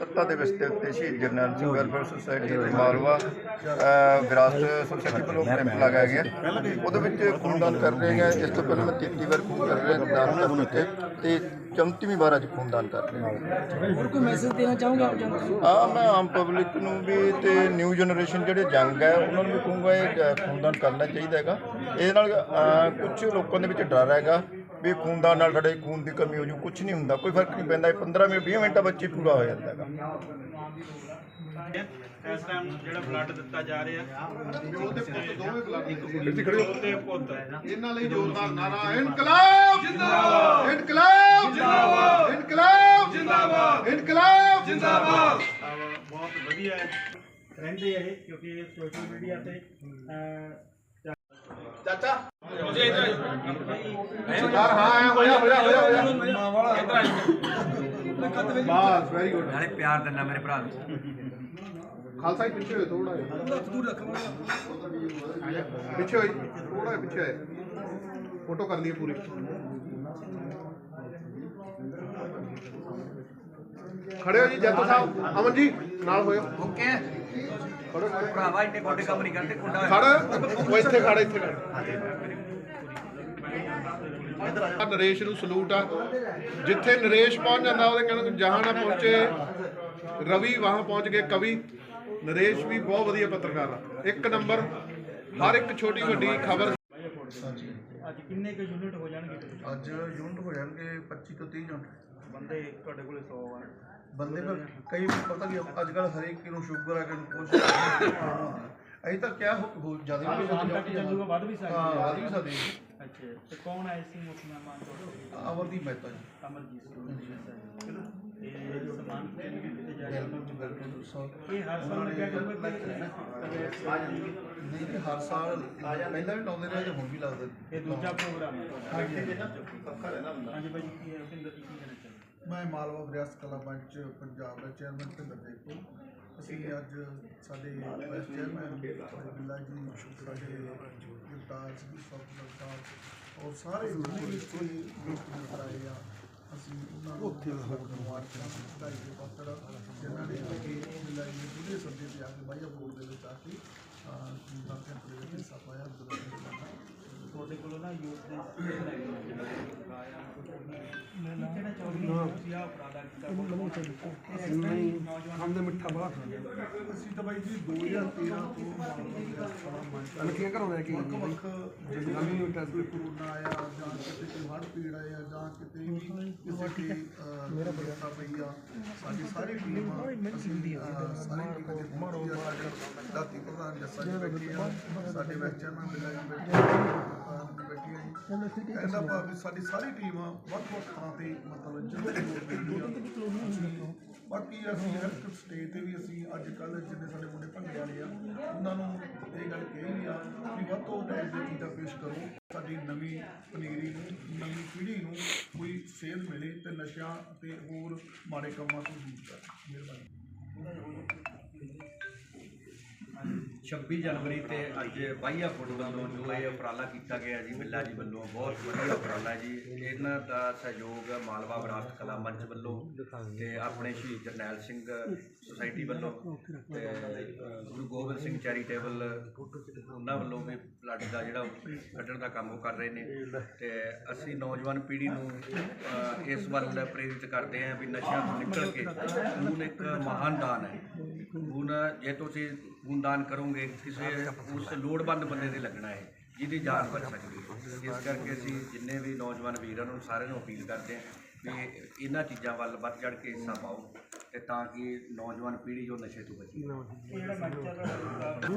ਤੱਤਾ ਦੇ ਉੱਤੇ ਸ਼ਹੀਦ ਜਰਨੈਲ ਸਿੰਘ ਵੈਲਫੇਅਰ ਸੁਸਾਇਟੀ ਮਾਲਵਾ ਅ, ਵਿਰਾਸਤ ਸੁਸਾਇਟੀ ਵੱਲੋਂ ਕੈਂਪ ਲਗਾਇਆ ਗਿਆ। ਉਹਦੇ ਵਿੱਚ ਖੂਨਦਾਨ ਕਰ ਰਹੇ ਹਾਂ ਇਸ ਤੋਂ ਪਹਿਲਾਂ ਮੈਂ 33 ਵਾਰ ਖੂਨ ਕਰ ਰਿਹਾ ਦਾਨ ਕਰ ਚੁੱਕੇ ਤੇ 34ਵੀਂ ਵਾਰ ਅੱਜ ਖੂਨਦਾਨ ਕਰ ਰਿਹਾ ਹੋਰ ਕੋਈ ਮੈਸੇਜ ਦੇਣਾ ਚਾਹੋਗੇ ਆਪ ਜਨਤਾ ਨੂੰ? ਆ ਮੈਂ ਆਮ ਪਬਲਿਕ ਨੂੰ ਵੀ ਤੇ ਨਿਊ ਜਨਰੇਸ਼ਨ ਜਿਹੜੇ ਜੰਗ ਹੈ ਉਹਨਾਂ ਨੂੰ ਵੀ ਕਹੂੰਗਾ ਇਹ ਖੂਨਦਾਨ ਕਰਨਾ ਚਾਹੀਦਾ ਹੈਗਾ। ਇਹਦੇ ਨਾਲ ਕੁਝ ਲੋਕਾਂ ਦੇ ਵਿੱਚ ਡਰ ਹੈਗਾ। ਵੀ ਖੂਨਦਾਨ ਨਾਲ ਸਾਡੇ ਖੂਨ ਦੀ ਕਮੀ ਹੋ ਜੂ ਕੁਝ ਨਹੀਂ ਹੁੰਦਾ ਕੋਈ ਫ਼ਰਕ ਨਹੀਂ ਪੈਂਦਾ ਇਹ 15 ਮਿੰਟ 20 ਮਿੰਟਾਂ ਵਿੱਚ ਹੀ ਪੂਰਾ ਹੋ ਜਾਂਦਾ ਹੈਗਾ। ਇਸ ਟਾਈਮ ਜਿਹੜਾ ਬਲੱਡ ਦਿੱਤਾ ਜਾ ਰਿਹਾ ਉਹਦੇ ਪੁੱਤ ਦੋਵੇਂ ਬੁਲਾਉਂਦੇ ਇੱਥੇ ਖੜੇ ਉਹਦੇ ਪੁੱਤ। ਇਹਨਾਂ ਲਈ ਜ਼ੋਰਦਾਰ ਨਾਰਾ ਇਨਕਲਾਬ! ਜਿੰਦਾਬਾਦ। ਇਨਕਲਾਬ! ਜਿੰਦਾਬਾਦ। ਇਨਕਲਾਬ! ਜਿੰਦਾਬਾਦ। ਇਨਕਲਾਬ! ਜਿੰਦਾਬਾਦ। ਬਹੁਤ ਵਧੀਆ ਹੈ। ਰਹਿੰਦੇ ਇਹ ਕਿਉਂਕਿ ਸੋਸ਼ਲ ਮੀਡੀਆ ਤੇ ਚਾਚਾ ਸਰਦਾਰ ਹਾਂ ਆਇਆ ਹੋਇਆ ਹੋਇਆ ਹੋਇਆ ਹੋਇਆ। ਬਸ ਵੈਰੀ ਗੁੱਡ ਨਾਲੇ ਪਿਆਰ ਦਿੰਦਾ ਮੇਰੇ ਭਰਾ ਨੂੰ। ਖਾਲਸਾ ਜੀ ਪਿੱਛੇ ਹੋਏ ਥੋੜਾ ਪਿੱਛੇ ਹੋਈ ਥੋੜਾ ਪਿੱਛੇ ਹੋਏ ਫੋਟੋ ਕਰ ਲਈਏ ਪੂਰੀ। ਖੜੇ ਹੋ ਜੀ ਜੱਤੋ ਸਾਹਿਬ। ਅਮਨ ਜੀ ਨਾਲ ਹੋਇਓ। ਓਕੇ। ਖੜੋ ਖੜੋ ਭਰਾਵਾ ਇੰਨੇ ਗੋਡੇ ਕੰਮ ਨਹੀਂ ਕਰਦੇ ਕੁੰਡਾ ਖੜ ਉਹ ਇੱਥੇ ਖੜ ਇੱਥੇ ਖੜ ਆ ਨਰੇਸ਼ ਨੂੰ ਸਲੂਟ ਆ। ਜਿੱਥੇ ਨਰੇਸ਼ ਪਹੁੰਚ ਜਾਂਦਾ ਉਹਦੇ ਕਹਿੰਦੇ ਜਹਾਂ ਨਾ ਪਹੁੰਚੇ। ਰਵੀ ਵਾਹਾਂ ਪਹੁੰਚ ਗਏ ਕਵੀ। ਨਰੇਸ਼ ਵੀ ਬਹੁਤ ਵਧੀਆ ਪੱਤਰਕਾਰ ਆ। ਇੱਕ ਨੰਬਰ ਹਰ ਇੱਕ ਛੋਟੀ ਵੱਡੀ ਖਬਰ। ਅੱਜ ਕਿੰਨੇ ਕੁ ਯੂਨਿਟ ਹੋ ਜਾਣਗੇ? ਅੱਜ ਯੂਨਿਟ ਹੋ ਜਾਣਗੇ 25 ਤੋਂ 30 ਯੂਨਿਟ। ਬੰਦੇ ਤੁਹਾਡੇ ਕੋਲੇ 100 ਆ। ਬੰਦੇ ਪਰ ਕਈ ਪਤਾ ਨਹੀਂ ਅੱਜ ਕੱਲ ਹਰੇਕ ਨੂੰ ਸ਼ੂਗਰ ਆ ਕਿ ਕੁਝ ਅਜੇ ਤਾਂ ਕਿਆ ਹੋ ਜ਼ਿਆਦਾ ਵੀ ਚੱਲੂਗਾ ਵੱਧ ਵੀ ਸਕਦਾ ਹਾਂ ਵੱਧ ਵੀ ਸਕਦੀ ਹੈ ਅੱਛਾ ਤੇ ਕੌਣ ਆਏ ਸੀ ਮੁੱਖ ਮਹਿਮਾਨ ਤੁਹਾਡੇ ਅਮਰਦੀਪ ਮਹਿਤਾ ਜੀ। ਅਮਰਜੀਤ ਸਿੰਘ ਇਹ ਜੋ। ਸਮਾਨ ਦਿੱਤੇ ਜਾ ਰਹੇ ਹਨ ਇਹ ਹਰ ਸਾਲ ਲੱਗਿਆ ਕਰੂਗਾ ਕਿ ਨਹੀਂ ਜੀ, ਹਰ ਸਾਲ ਪਹਿਲਾਂ ਵੀ ਲਾਉਂਦੇ ਰਹੇ ਤੇ ਹੁਣ ਵੀ ਲਾਉਂਦੇ ਨੇ। ਇਹ ਦੂਜਾ ਪ੍ਰੋਗਰਾਮ ਹੈ ਤੁਹਾਡਾ। ਹਾਂਜੀ ਭਾਈ ਜੀ ਕੀ ਹੈ? ਭਿੰਦਰ ਜੀ ਕੀ ਕਹਿਣਾ ਚਾਹੁੰਦੇ ਮੈਂ ਮਾਲਵਾ ਵਿਰਾਸਤ ਕਲਾ ਮੰਚ ਪੰਜਾਬ ਦਾ ਚੇਅਰਮੈਨ ਭਿੰਦਰ ਦੇਖੋ ਅਸੀਂ ਅੱਜ ਸਾਡੇ ਵਾਈਸ ਚੇਅਰਮੈਨ ਬਿੱਲਾ ਜੀ ਸਾਡੇ ਗੁਰਦਾਸ ਜੀ ਸੋਪਰ ਸਾਹਿਬ ਔਰ ਸਾਰੇ ਜਿੰਨੇ ਵੀ ਇੱਥੇ ਲੋਕ ਨਜ਼ਰ ਆਏ ਆ ਅਸੀਂ ਉਹਨਾਂ ਨੂੰ ਉੱਥੇ ਮੁਬਾਰਕਾਂ ਵਧਾਈ ਦੇ ਪਾਤਰ ਜਿਨ੍ਹਾਂ ਨੇ ਅੱਗੇ ਬਿੱਲਾ ਜੀ ਦੇ ਦੂਜੇ ਸੱਦੇ ਤੇ ਆ ਕੇ ਬਾਈਆ ਬੋਰਡ ਦੇ ਵਿੱਚ ਆ ਕੇ ਤਾਂ ਕੈਂਪ ਦੇ ਵਿੱਚ ਹਿੱਸਾ ਪਾਇਆ ਦੁਰਗਤ ਤੁਹਾਡੇ ਕੋਲੋਂ ਨਾ ਯੂਥ ਦੇ ਕਹਿਣਾ ਚਾਹੁੰਦੀ ਹਾਂ ਤੁਸੀਂ ਆਹ ਉਪਰਾਲਾ ਕੀਤਾ ਨੌਜਵਾਨ ਦੇ ਮਿੱਠਾ ਖਾਂਦੇ ਅਸੀਂ ਤਾਂ ਬਾਈ ਜੀ 2013 ਤੋਂ ਘਰੋਂ ਲੈ ਕੇ ਵੱਖ ਵੱਖ ਜਿਵੇਂ ਟੈਸਟ ਕਰੋਨਾ ਆਇਆ ਜਾਂ ਕਿਤੇ ਕੋਈ ਹੜ੍ਹ ਪੀੜ ਆਇਆ ਜਾਂ ਕਿਤੇ ਵੀ ਕਿਸੇ ਮੇਰਾ ਬੜਾ। ਪਈ ਆ ਸਾਡੀ ਸਾਰੀ ਟੀਮ ਅਸੀਂ ਸਾਰੀ ਟੀਮ ਦੇ ਮਾਰੋ ਦਾਤੀ ਪ੍ਰਧਾਨ ਜੱਸਾ ਜੀ ਬੈਠੇ ਆ ਸਾਡੇ ਵਾਈਸ ਚੇਅਰਮੈਨ ਬਿਲਾ ਜੀ ਬੈਠੇ ਆ ਬੈਠੇ ਆ ਜੀ। ਕਹਿੰਦਾ ਭਾਵੇਂ ਸਾਡੀ ਸਾਰੀ ਟੀਮ ਵੱਖ ਵੱਖ ਥਾਂ ਤੇ ਮਤਲਬ ਜਦੋਂ ਅਸੀਂ ਬਾਕੀ ਅਸੀਂ ਹਰ ਇੱਕ ਸਟੇਜ ਤੇ ਵੀ ਅਸੀਂ ਅੱਜ ਕੱਲ ਜਿੰਨੇ ਸਾਡੇ ਮੁੰਡੇ ਭੰਗੇ ਵਾਲੇ ਆ ਉਹਨਾਂ ਨੂੰ ਇਹ ਗੱਲ ਕਹੀ ਵੀ ਆ ਵੀ ਵੱਧ ਤੋਂ ਵੱਧ ਇਹ ਚੀਜ਼ਾਂ ਪੇਸ਼ ਕਰੋ। ਸਾਡੀ ਨਵੀਂ ਪਨੀਰੀ ਨੂੰ ਨਵੀਂ ਪੀੜ੍ਹੀ ਨੂੰ ਕੋਈ ਸੇਧ ਮਿਲੇ ਤੇ ਨਸ਼ਿਆਂ ਤੇ ਹੋਰ ਮਾੜੇ ਕੰਮਾਂ ਤੋਂ ਦੂਰ ਕਰ। ਮਿਹਰਬਾਨੀ। 26 ਜਨਵਰੀ ਤੇ ਅੱਜ ਬਾਈਆ ਫੁੱਟ ਵੱਲੋਂ ਜੋ ਇਹ ਉਪਰਾਲਾ ਕੀਤਾ ਗਿਆ ਜੀ ਬਿੱਲਾ ਜੀ ਵੱਲੋਂ ਬਹੁਤ ਵਧੀਆ ਉਪਰਾਲਾ ਜੀ। ਇਹਨਾਂ ਦਾ ਸਹਿਯੋਗ ਮਾਲਵਾ ਵਿਰਾਸਤ ਕਲਾ ਮੰਚ ਵੱਲੋਂ ਤੇ ਆਪਣੇ ਸ਼ਹੀਦ ਜਰਨੈਲ ਸਿੰਘ ਸੁਸਾਇਟੀ ਵੱਲੋਂ ਤੇ ਗੁਰੂ ਗੋਬਿੰਦ ਸਿੰਘ ਚੈਰੀਟੇਬਲ ਉਹਨਾਂ ਵੱਲੋਂ ਵੀ ਬਲੱਡ ਦਾ ਜਿਹੜਾ ਕੱਢਣ ਦਾ ਕੰਮ ਉਹ ਕਰ ਰਹੇ ਨੇ। ਤੇ ਅਸੀਂ ਨੌਜਵਾਨ ਪੀੜ੍ਹੀ ਨੂੰ ਇਸ ਵੱਲ ਪ੍ਰੇਰਿਤ ਕਰਦੇ ਹਾਂ ਵੀ ਨਸ਼ਿਆਂ ਤੋਂ ਨਿਕਲ ਕੇ ਖੂਨ ਇੱਕ ਮਹਾਨ ਦਾਨ ਹੈ। ਖੂਨ ਜੇ ਤੁਸੀਂ ਖੂਨਦਾਨ ਕਰੋਗੇ ਕਿਸੇ ਉਸ ਲੋੜਵੰਦ ਬੰਦੇ ਦੇ ਲੱਗਣਾ ਹੈ ਜਿਹਦੀ ਜਾਨ ਬਚ ਸਕਦੀ ਹੈ। ਇਸ ਕਰਕੇ ਅਸੀਂ ਜਿੰਨੇ ਵੀ ਨੌਜਵਾਨ ਵੀਰਾਂ ਨੂੰ ਸਾਰਿਆਂ ਨੂੰ ਅਪੀਲ ਕਰਦੇ ਹਾਂ ਵੀ ਇਹਨਾਂ ਚੀਜ਼ਾਂ ਵੱਲ ਵੱਧ ਚੜ ਕੇ ਹਿੱਸਾ ਪਾਓ ਤੇ ਤਾਂ ਕਿ ਨੌਜਵਾਨ ਪੀੜ੍ਹੀ ਜੋ ਨਸ਼ੇ ਤੋਂ ਬਚੇ।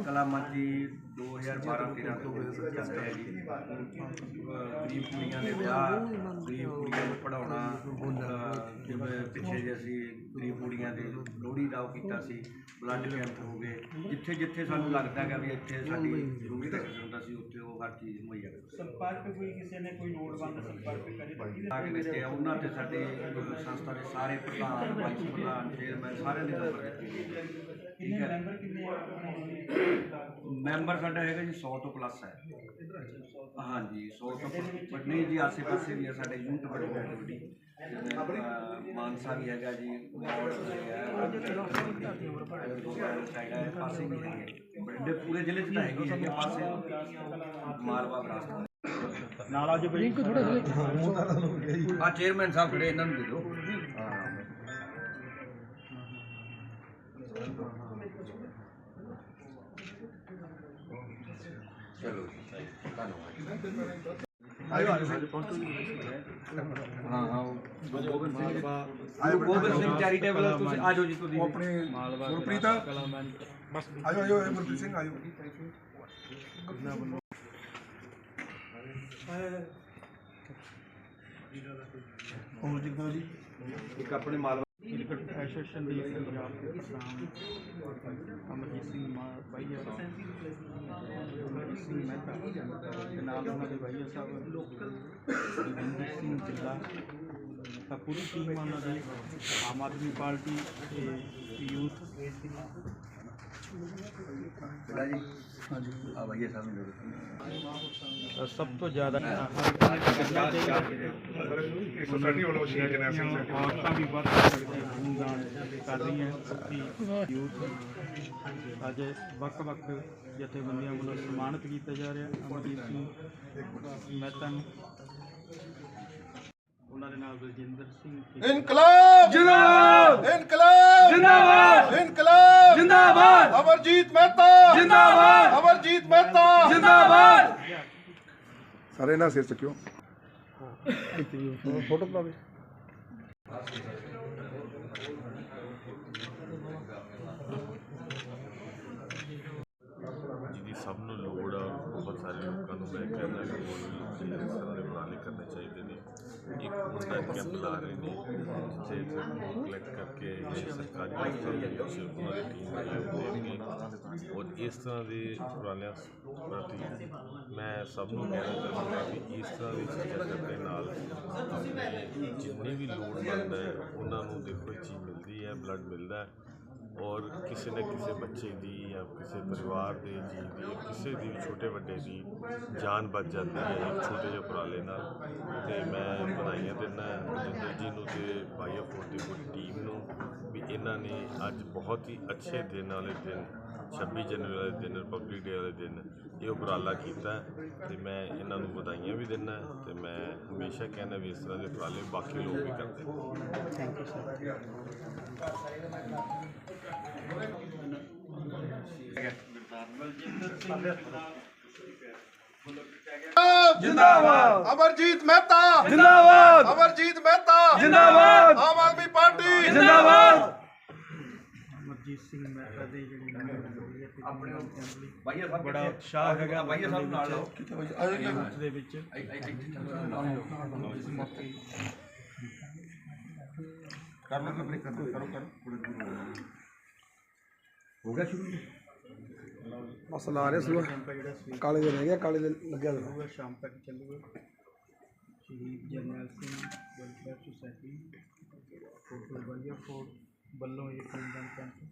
ਕਲਾ ਮੰਜੀ 2012-13 ਤੋਂ ਚੱਲ ਰਿਹਾ ਜੀ। ਅਹ ਗਰੀਬ ਕੁੜੀਆਂ ਦੇ ਵਿਆਹ ਗਰੀਬ ਕੁੜੀਆਂ ਨੂੰ ਪੜਾਉਣਾ ਗਰੀਬ ਕੁੜੀਆਂ ਦੇ ਲੋਹੜੀ ਦਾ ਉਹ ਕੀਤਾ ਸੀ ਬਲੱਡ ਕੈਂਪ ਹੋ ਗਏ। ਜਿੱਥੇ ਜਿੱਥੇ ਸਾਨੂੰ ਲੱਗਦਾ ਹੈਗਾ ਵੀ ਇੱਥੇ ਸਾਡੀ ਜ਼ਰੂਰਤ ਹੁੰਦਾ ਸੀ ਉੱਥੇ ਉਹ ਹਰ ਚੀਜ਼ ਮੁਹੱਈਆ ਸੰਪਰਕ ਕੋਈ ਕਿਸੇ ਨੇ ਕੋਈ ਲੋੜਵੰਦ ਸੰਪਰਕ ਕਰੇ ਤਾਂ ਦਿੱਤੇ ਆ ਉਹਨਾਂ ਤੇ ਸਾਡੇ ਸੰਸਥਾ ਦੇ ਸਾਰੇ ਪ੍ਰਧਾਨ ਵਾਈਸ ਪ੍ਰਧਾਨ ਚੇਅਰਮੈਨ ਸਾਰਿਆਂ ਦੇ ਨੰਬਰ ਦਿੱਤੇ। ਠੀਕ ਕਿੰਨੇ ਹੈ ਮੈਂਬਰ ਕਿੰਨੇ ਆ ਆਪਣੇ ਮੈਂਬਰ ਸਾਡਾ ਹੈਗਾ ਜੀ 100 ਤੋਂ ਪਲੱਸ ਹੈ। ਹਾਂਜੀ 100 ਤੋਂ ਬਟ ਨਹੀਂ ਜੀ ਆਸੇ ਪਾਸੇ ਵੀ ਹੈ ਸਾਡੇ ਯੂਨਿਟ ਬੜੇ ਵੱਡੇ ਵੱਡੀ ਜਿਵੇਂ, ਅਹ, ਮਾਨਸਾ ਵੀ ਹੈਗਾ ਜੀ ਮੌੜ ਵੀ ਹੈ ਸਾਈਡ ਹੈ ਪਾਸੇ ਵੀ ਹੈਗੇ। ਬੜੇ ਪੂਰੇ ਜ਼ਿਲ੍ਹੇ 'ਚ ਤਾਂ ਹੈਗੀ ਹੈਗੇ ਪਾਸੇ ਮਾਲਵਾ ਵਿਰਾਸਤ ਨਾਲ ਅੱਜ ਬਈ ਆ ਚੇਅਰਮੈਨ ਸਾਹਿਬ ਖੜੇ ਇਹਨਾਂ ਨੂੰ ਦੇ ਦਿਓ। ਹਾਂ ਹਾਂ ਗੋਬਿੰਦ ਸਿੰਘ ਗੋਬਿੰਦ ਸਿੰਘ ਚੈਰੀਟੇਬਲ ਤੁਸੀਂ ਆ ਜਾਓ ਜੀ ਤੁਸੀਂ ਆਪਣੇ ਗੁਰਪ੍ਰੀਤ ਬਸ ਆਇਓ ਆਇਓ ਗੁਰਪ੍ਰੀਤ ਸਿੰਘ ਆਇਓ ਹੋਰ ਜਿੱਦਾਂ ਜੀ ਇੱਕ ਆਪਣੇ ਮਾਲਵਾ ਐਸੋਸੀਏਸ਼ਨ ਦੇ ਪੰਜਾਬ ਦੇ ਪ੍ਰਧਾਨ ਅਮਰਜੀਤ ਸਿੰਘ ਮਾ- ਬਾਈਆ ਅਮਰਜੀਤ ਸਿੰਘ ਮਹਿਤਾ ਤੇ ਨਾਲ ਉਹਨਾਂ ਦੇ ਬਾਈਆ ਸਾਹਿਬ ਰਵਿੰਦਰ ਸਿੰਘ ਜਿੱਲਾ ਤਾਂ ਪੂਰੀ ਟੀਮ ਉਹਨਾਂ ਦੀ ਆਮ ਆਦਮੀ ਪਾਰਟੀ ਤੇ ਯੂਥ ਬੇਟਾ ਜੀ। ਹਾਂਜੀ। ਆ ਭਈਆ ਸਾਹਿਬ ਨੂੰ ਦੇ ਦਿਓ। ਤਾਂ ਸਭ ਤੋਂ ਜ਼ਿਆਦਾ ਸੋਸਾਇਟੀ ਵੱਲੋਂ ਸ਼ੀਟ ਨੈਸ਼ਨਲ ਔਰਤਾਂ ਵੀ ਵੱਧ ਸਕਦੇ ਖੂਨਦਾਨ ਕਰ ਰਹੀਆਂ ਕਿਉਂਕਿ ਯੂਥ। ਅੱਜ ਵੱਖ-ਵੱਖ ਜਥੇਬੰਦੀਆਂ ਵੱਲੋਂ ਸਨਮਾਨਿਤ ਕੀਤਾ ਜਾ ਰਿਹਾ। ਅਮਰਜੀਤ ਸਿੰਘ ਮਹਿਤਾ ਨੂੰ ਉਹਨਾਂ ਦੇ ਨਾਲ ਬਲਜਿੰਦਰ ਸਿੰਘ। ਠੀਕ ਇਨਕਲਾਬ! ਜਿੰਦਾਬਾਦ! ਇਨਕਲਾਬ! ਜਿੰਦਾਬਾਦ! ਇਨਕਲਾਬ! ਜਿੰਦਾਬਾਦ ਅਮਰਜੀਤ ਮਹਿਤਾ ਜਿੰਦਾਬਾਦ ਅਮਰਜੀਤ ਮਹਿਤਾ ਜਿੰਦਾਬਾਦ ਸਾਰੇ ਨਾਲ ਸਿਰ ਚੱਕਿਓ ਫੋਟੋ ਪਾਵੇ ਜਿਹਦੀ ਸਭ ਨੂੰ ਲੋੜ ਆ ਬਹੁਤ ਸਾਰੇ ਲੋਕਾਂ ਨੂੰ ਮੈਂ ਕਹਿੰਦਾ ਕਿ ਇਸ ਤਰ੍ਹਾਂ ਦੇ ਉਪਰਾਲੇ ਕਰਨੇ ਚਾਹੀਦੇ ਨੇ। ਇੱਕ ਮੁੰਡਾ ਕੈਂਪ ਲਾ ਰਹੇ ਨੇ, ਜਿੱਥੇ ਕਲੈਕਟ ਕਰਕੇ ਇਹ ਸਰਕਾਰੀ ਹਸਪਤਾਲ ਉਹਨਾਂ ਦੀ ਟੀਮ ਦੇਣਗੇ ਔਰ ਇਸ ਤਰ੍ਹਾਂ ਦੇ ਉਪਰਾਲਿਆਂ ਪ੍ਰਤੀ ਮੈਂ ਸਭ ਨੂੰ ਕਹਿਣਾ ਚਾਹੁੰਦਾ ਕਿ ਇਸ ਤਰ੍ਹਾਂ ਦੀ ਚੀਜ਼ਾਂ ਕਰਨ ਦੇ ਨਾਲ ਆਪਣੇ ਜਿੰਨੇ ਵੀ ਲੋੜਵੰਦ ਹੈ, ਉਹਨਾਂ ਨੂੰ ਦੇਖੋ, ਇਹ ਚੀਜ਼ ਮਿਲਦੀ ਹੈ ਬਲੱਡ ਮਿਲਦਾ ਹੈ। ਔਰ ਕਿਸੇ ਨਾ ਕਿਸੇ ਬੱਚੇ ਦੀ ਜਾਂ ਕਿਸੇ ਪਰਿਵਾਰ ਦੇ ਜੀ ਦੀ, ਕਿਸੇ ਦੀ ਵੀ ਛੋਟੇ ਵੱਡੇ ਦੀ ਜਾਨ ਬਚ ਜਾਂਦੀ ਹੈ ਇੱਕ ਛੋਟੇ ਜਿਹੇ ਉਪਰਾਲੇ ਨਾਲ। ਤੇ ਮੈਂ ਵਧਾਈਆਂ ਦਿੰਦਾ ਜਿੰਦਰ ਜੀ ਨੂੰ ਤੇ ਬਾਈ ਆਫ ਦੀ ਪੂਰੀ ਟੀਮ ਨੂੰ ਵੀ ਇਹਨਾਂ ਨੇ ਅੱਜ ਬਹੁਤ ਹੀ ਅੱਛੇ ਦਿਨ ਵਾਲੇ ਦਿਨ 26 ਜਨਵਰੀ ਵਾਲੇ ਦਿਨ, ਰਿਪਬਲਿਕ ਡੇ ਵਾਲੇ ਦਿਨ ਇਹ ਉਪਰਾਲਾ ਕੀਤਾ ਹੈ ਤੇ ਮੈਂ ਇਹਨਾਂ ਨੂੰ ਵਧਾਈਆਂ ਵੀ ਦਿੰਦਾ ਤੇ ਮੈਂ ਹਮੇਸ਼ਾ ਕਹਿੰਦਾ ਵੀ ਇਸ ਤਰ੍ਹਾਂ ਦੇ ਉਪਰਾਲੇ ਬਾਕੀ ਲੋਕ ਵੀ ਕਰਦੇ ਨੇ। ਜਿੰਦਾਬਾਦ। ਅਮਰਜੀਤ ਮਹਿਤਾ। ਜਿੰਦਾਬਾਦ। ਅਮਰਜੀਤ ਮਹਿਤਾ। ਜਿੰਦਾਬਾਦ। ਆਮ ਆਦਮੀ ਪਾਰਟੀ। ਜਿੰਦਾਬਾਦ। ਅਮਰਜੀਤ ਸਿੰਘ ਮਹਿਤਾ ਦੇ ਜਿਹੜੇ ਆਪਣੇ ਭਈਆ ਸਾਹਿਬ ਬੜਾ? ਉਤਸ਼ਾਹ ਹੈਗਾ ਭਈਆ ਸਾਹਿਬ ਨਾਲ ਲਓ ਯੂਥ ਦੇ ਵਿੱਚ। ਕਰ ਲਓ ਕਰੋ ਕਰੋ। ਹੋ ਗਿਆ ਸ਼ੁਰੂ? ਜੀ ਬਸ ਲਾ ਰਹੇ ਸੀ ਕੈਂਪ ਹੈ ਜਿਹੜਾ ਸਵੇਰ ਕਾਲੇ ਦੇ ਰਹਿ ਗਿਆ ਕਾਲੇ ਦੇ ਲੱਗਿਆ ਹੋਇਆ। ਹੋਊਗਾ ਸ਼ਾਮ ਤੱਕ ਚੱਲੂਗਾ। ਸ਼ਹੀਦ Jarnail Singh welfare society photo ਵਧੀਆ ਫੋਰਟ ਵੱਲੋਂ ਇਹ ਖੂਨਦਾਨ ਕੈਂਪ।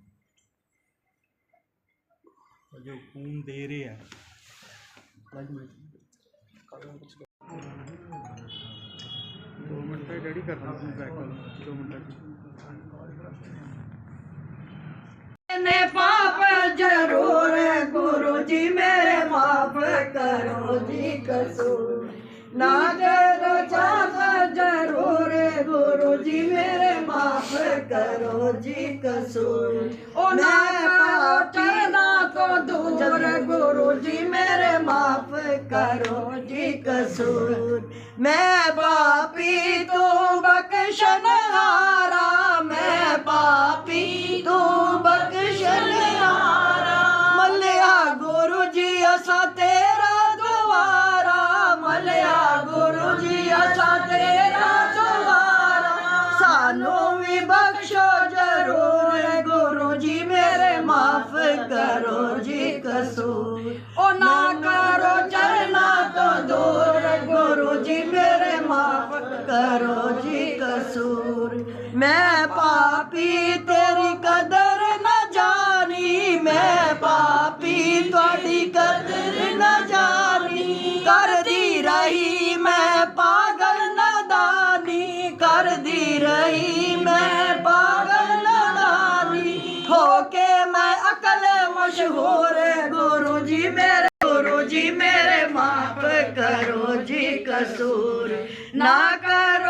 ਜੋ ਖੂਨ ਦੇ ਰਹੇ ਆ। ਦੋ ਮਿੰਟ ਤੇ ਰੈਡੀ ਕਰਨਾ ਸੀ ਬੈਕ ਦੋ ਮਿੰਟ। ਤੱਕ ਨੇ ਪਾਪ ਜ਼ਰੂਰ ਗੁਰੂ ਜੀ, ਮੇਰੇ ਮਾਫ ਕਰੋ ਜੀ ਕਸੂਰ। ਨਾ ਕਰੋ ਚਾਹ ਜ਼ਰੂਰ ਗੁਰੂ ਜੀ, ਮੇਰੇ ਮਾਫ ਕਰੋ ਜੀ ਕਸੂਰ। ਉਹ ਨਾ ਪਾਟਨਾ ਤੋਂ ਦੂਰ ਗੁਰੂ ਜੀ, ਮੇਰੇ ਮਾਫ ਕਰੋ ਜੀ ਕਸੂਰ। ਮੈਂ ਪਾਪੀ ਤੂੰ ਬਖਸ਼ਣ ਹਾਰਾ, ਮੈਂ ਪਾਪੀ ਤੂੰ ਮੈਂ ਪਾਪੀ, ਤੇਰੀ ਕਦਰ ਨਾ ਜਾਣੀ। ਮੈਂ ਪਾਪੀ, ਤੁਹਾਡੀ ਕਦਰ ਨਾ ਜਾਣੀ। ਕਰਦੀ ਰਹੀ ਮੈਂ, ਪਾਗਲ ਨਾ ਨਦਾਨੀ ਕਰਦੀ ਰਹੀ ਮੈਂ, ਪਾਗਲ ਨਾ ਨਦਾਨੀ ਹੋ ਕੇ ਮੈਂ ਅਕਲ ਮਸ਼ਹੂਰ। ਗੁਰੂ ਜੀ ਮੇਰੇ, ਗੁਰੂ ਜੀ ਮੇਰੇ, ਮਾਫ ਕਰੋ ਜੀ ਕਸੂਰ। ਨਾ ਕਰ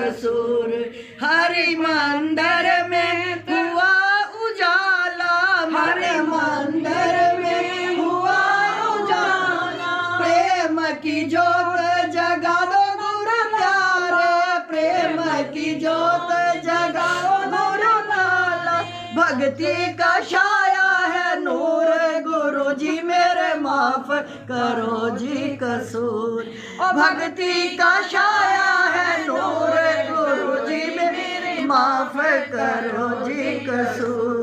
قصور ہر مندر میں ہوا اجالا ہر مندر میں ہوا اجالا پریم کی جوت جگا دو گور پریم کی جوت جگا دو گور بھگتی کا شاہ माफ करो जी कसूर ओ भक्ति का छाया है नूर गुरु जी मेरे माफ करो जी कसूर